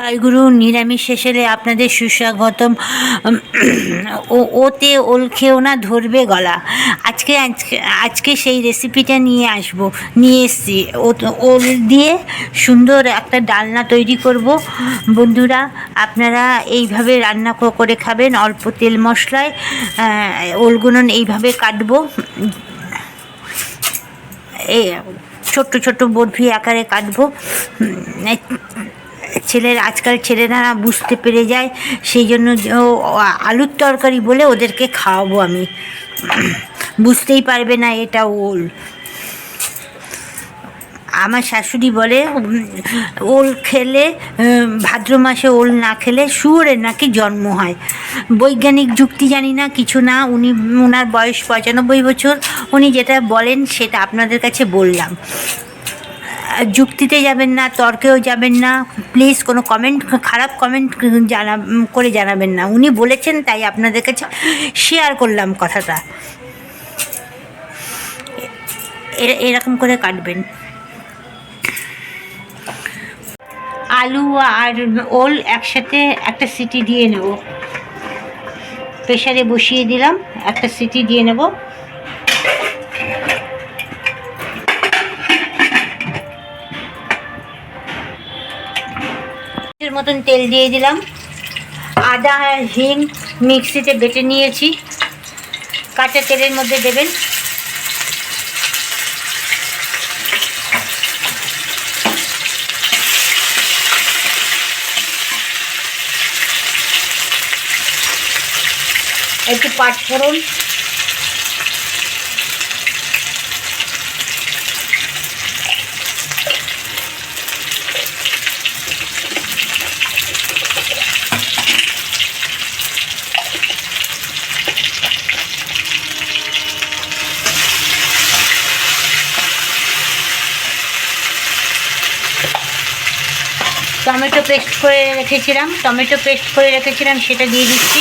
জয়গুরু নিরামিষ শেষেলে আপনাদের সুস্বাগতম। ও, ওতে ওল খেয়েও না ধরবে গলা। আজকে আজকে সেই রেসিপিটা নিয়ে আসব, নিয়ে এসছি। ওল দিয়ে সুন্দর একটা ডালনা তৈরি করব। বন্ধুরা, আপনারা এইভাবে রান্না করে খাবেন। অল্প তেল মশলায় ওলগুলো এইভাবে কাটবো। এই ছোট্ট ছোট্ট বরফি আকারে কাটবো। ছেলের আজকাল ছেলেরা বুঝতে পেরে যায়, সেই জন্য আলুর তরকারি বলে ওদেরকে খাওয়াবো আমি। বুঝতেই পারবে না এটা ওল। আমার শাশুড়ি বলে, ওল খেলে ভাদ্র মাসে ওল না খেলে শুয়োরের নাকি জন্ম হয়। বৈজ্ঞানিক যুক্তি জানি না, কিছু না, উনি ওনার বয়স পঁচানব্বই বছর, উনি যেটা বলেন সেটা আপনাদের কাছে বললাম। যুক্তিতে যাবেন না, তর্কেও যাবেন না প্লিজ কোনো কমেন্ট খারাপ কমেন্ট জানা, করে জানাবেন না। উনি বলেছেন, তাই আপনাদের কাছে শেয়ার করলাম কথাটা। এরকম করে কাটবেন। আলু আর ওল একসাথে একটা সিটি দিয়ে নেব। প্রেশারে বসিয়ে দিলাম, একটা সিটি দিয়ে নেব। মতন তেল দিয়ে দিলাম। আদা হিং মিক্সিতে বেটে নিয়েছি। কাঁচা তেলের মধ্যে দেবেন। একটু পাঁচ ফোড়ন টমেটো পেস্ট করে রেখেছিলাম, টমেটো পেস্ট করে রেখেছিলাম, সেটা দিয়ে দিচ্ছি।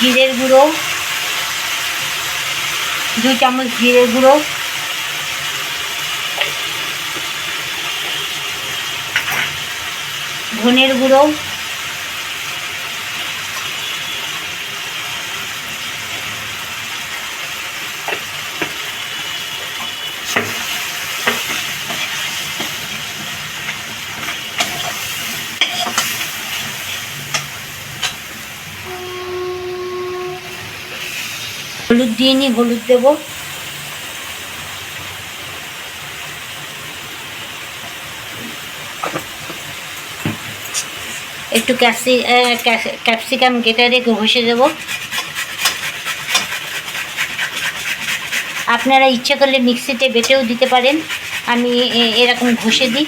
জিরের গুঁড়ো, দু চামচ জিরের গুঁড়ো। ধনের গুঁড়ো দিয়ে নিই হলুদ দেবো। একটু ক্যাপসি ক্যাপসিকাম কেটে রেখে ঘষে দেবো। আপনারা ইচ্ছে করলে মিক্সিতে বেটেও দিতে পারেন। আমি এরকম ঘষে দিই।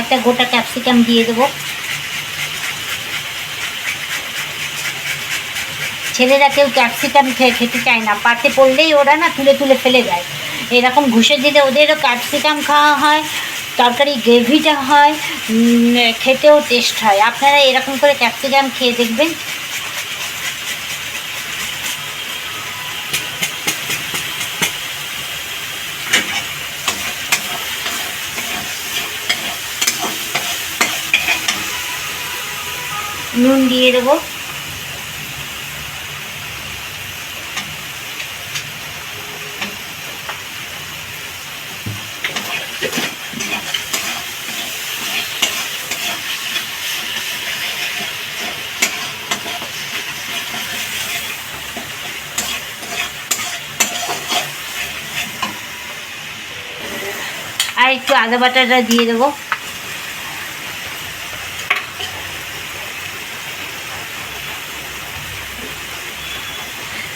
একটা গোটা ক্যাপসিকাম দিয়ে দেবো। ছেলেরা কেউ ক্যাপসিকাম খেতে চায় না, পাতে পড়লেই ওরা না তুলে তুলে ফেলে দেয়। এরকম ঘুষে দিলে ওদেরও ক্যাপসিকাম খাওয়া হয়, তরকারি গ্রেভিটা হয় খেতেও টেস্ট হয়। আপনারা এরকম করে ক্যাপসিকাম খেয়ে দেখবেন নুন দিয়ে দেবো। আর একটু আদা বাটাটা দিয়ে দেবো।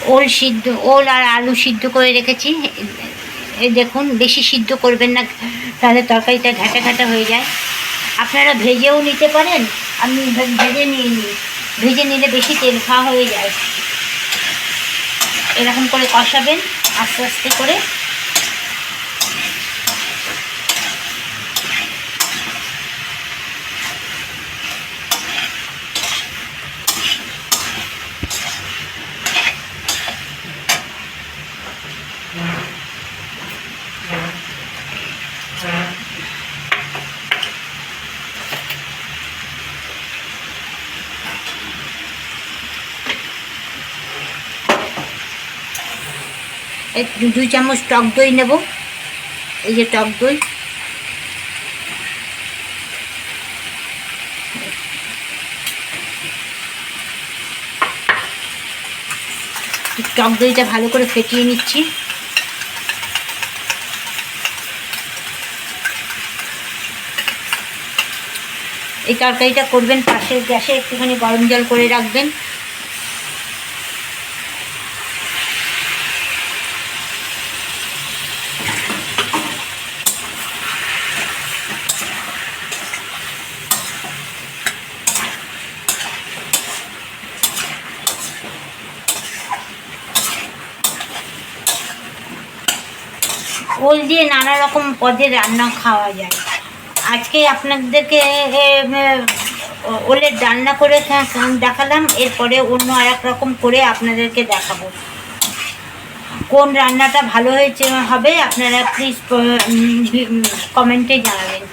ওল সিদ্ধ, ওল আর আলু সিদ্ধ করে রেখেছি। দেখুন, বেশি সিদ্ধ করবেন না, তাহলে তরকারিটা ঘাটা ঘাটা হয়ে যায়। আপনারা ভেজেও নিতে পারেন, আমি ভেজে নিয়ে নিই ভেজে নিলে বেশি তেল খাওয়া হয়ে যায়। এরকম করে কষাবেন, আস্তে আস্তে করে। দু- দুই চামচ টক দই নেব। এই যে টক দই। টক দইটা ভালো করে ফেটিয়ে নিচ্ছি। এই তরকারিটা করবেন পাশের গ্যাসে একটুখানি গরম জল করে রাখবেন। ওল দিয়ে নানা রকম পদে রান্না খাওয়া যায়। আজকে আপনাদেরকে ওলের রান্না করে দেখালাম, এরপরে অন্য আর রকম করে আপনাদেরকে দেখাবো। কোন রান্নাটা ভালো হয়েছে, হবে, আপনারা প্লিজ কমেন্টে জানাবেন।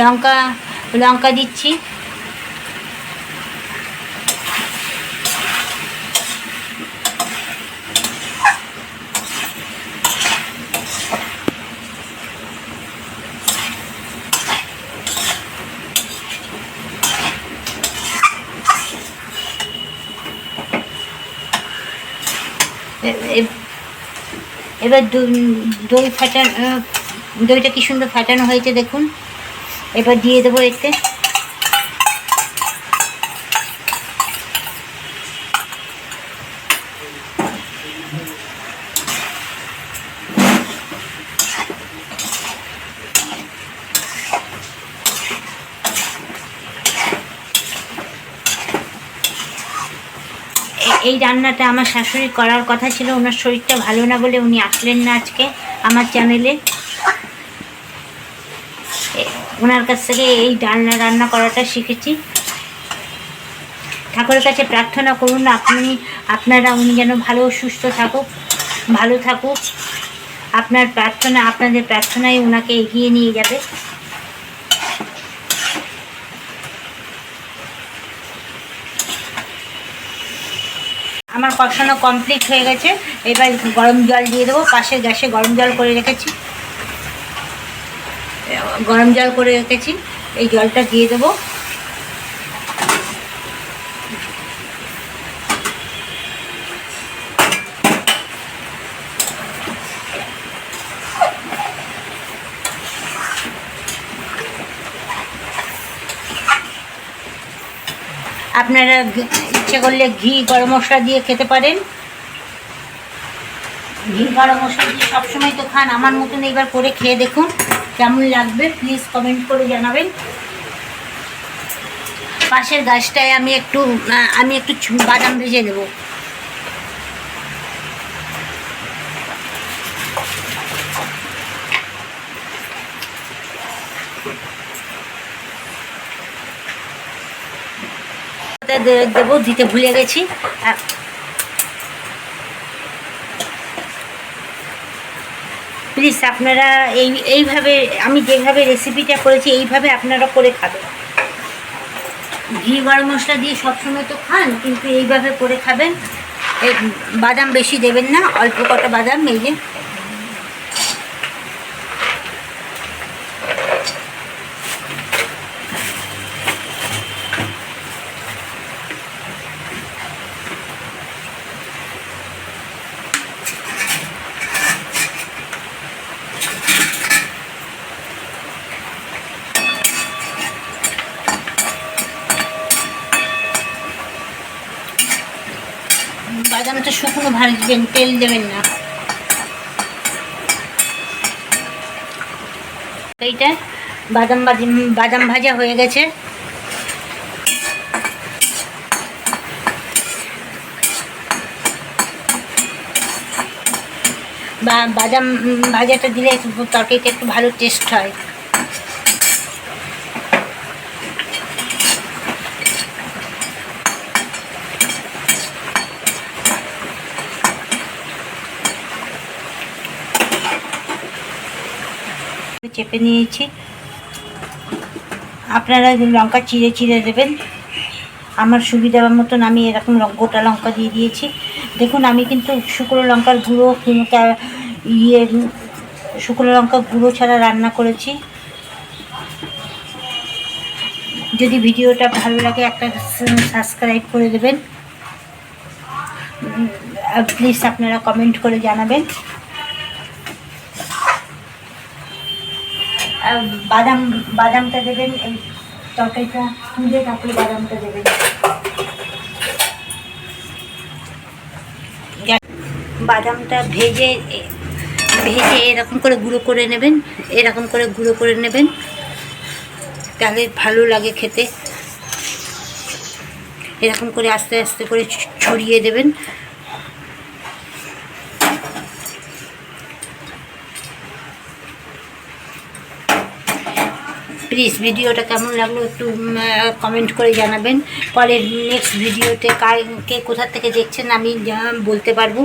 লঙ্কা লঙ্কা দিচ্ছি। এবার দই ফাটানো দইটা কি সুন্দর ফাটানো হয়েছে দেখুন। এবার দিয়ে দেবো এতে। এই রান্নাটা আমার শাশুড়ি করার কথা ছিল, ওনার শরীরটা ভালো না বলে উনি আসলেন না আজকে আমার চ্যানেলে ওনার কাছ থেকে এই রান্না রান্না করাটা শিখেছি। ঠাকুরের কাছে প্রার্থনা করুন, আপনি, আপনারা উনি যেন ভালো সুস্থ থাকুক, ভালো থাকুক। আপনার প্রার্থনা, আপনাদের প্রার্থনায় ওনাকে এগিয়ে নিয়ে যাবে। আমার কষানো কমপ্লিট হয়ে গেছে। এবার গরম জল দিয়ে দেবো, পাশে গ্যাসে গরম জল করে রেখেছি। গরম জল করে রেখেছি। এই জলটা দিয়ে দেবো। আপনারা ইচ্ছে করলে ঘি, গরম মশলা দিয়ে খেতে পারেন। ঘি, গরম মশলা দিয়ে সবসময় তো খান। আমার মতন এবার করে খেয়ে দেখুন। কেমন লাগবে? প্লিজ কমেন্ট করে জানাবেন। পাশের গাছটায় আমি একটু আমি একটু বাদাম ভেজে নেব। দেবো, দিতে ভুলে গেছি। প্লিজ আপনারা এই, এইভাবে, আমি যেভাবে রেসিপিটা করেছি, এইভাবে আপনারা করে খাবেন। ঘি, গরম মশলা দিয়ে সবসময় তো খান, কিন্তু এইভাবে করে খাবেন। বাদাম বেশি দেবেন না, অল্প কটা বাদাম, এই যে বাদামটা শুকনো ভাজবেন তেল দেবেন না। এইটা বাদাম বাদাম বাদাম ভাজা হয়ে গেছে। বা, বাদাম ভাজাটা দিলে তরকারিটা একটু ভালো টেস্ট হয়। চেপে নিয়েছি। আপনারা লঙ্কা চিড়ে চিড়ে দেবেন, আমার সুবিধা মতন আমি এরকম গোটা লঙ্কা দিয়ে দিয়েছি। দেখুন, আমি কিন্তু শুকনো লঙ্কার গুঁড়ো, কিংবা ইয়ে শুকনো লঙ্কা গুঁড়ো ছাড়া রান্না করেছি। যদি ভিডিওটা ভালো লাগে, একটা সাবস্ক্রাইব করে দেবেন। প্লিজ আপনারা কমেন্ট করে জানাবেন। বাদাম, বাদামটা দেবেন, এই তরকারিটা তুলে তারপরে বাদামটা দেবেন। বাদামটা ভেজে ভেজে এরকম করে গুঁড়ো করে নেবেন, এরকম করে গুঁড়ো করে নেবেন। তাহলে ভালো লাগে খেতে। এরকম করে আস্তে আস্তে করে ছড়িয়ে দেবেন। প্লিজ ভিডিওটা কেমন লাগল একটু কমেন্ট করে জানাবেন। পরের নেক্সট ভিডিওতে কার, কে কোথা থেকে দেখছেন আমি বলতে পারব।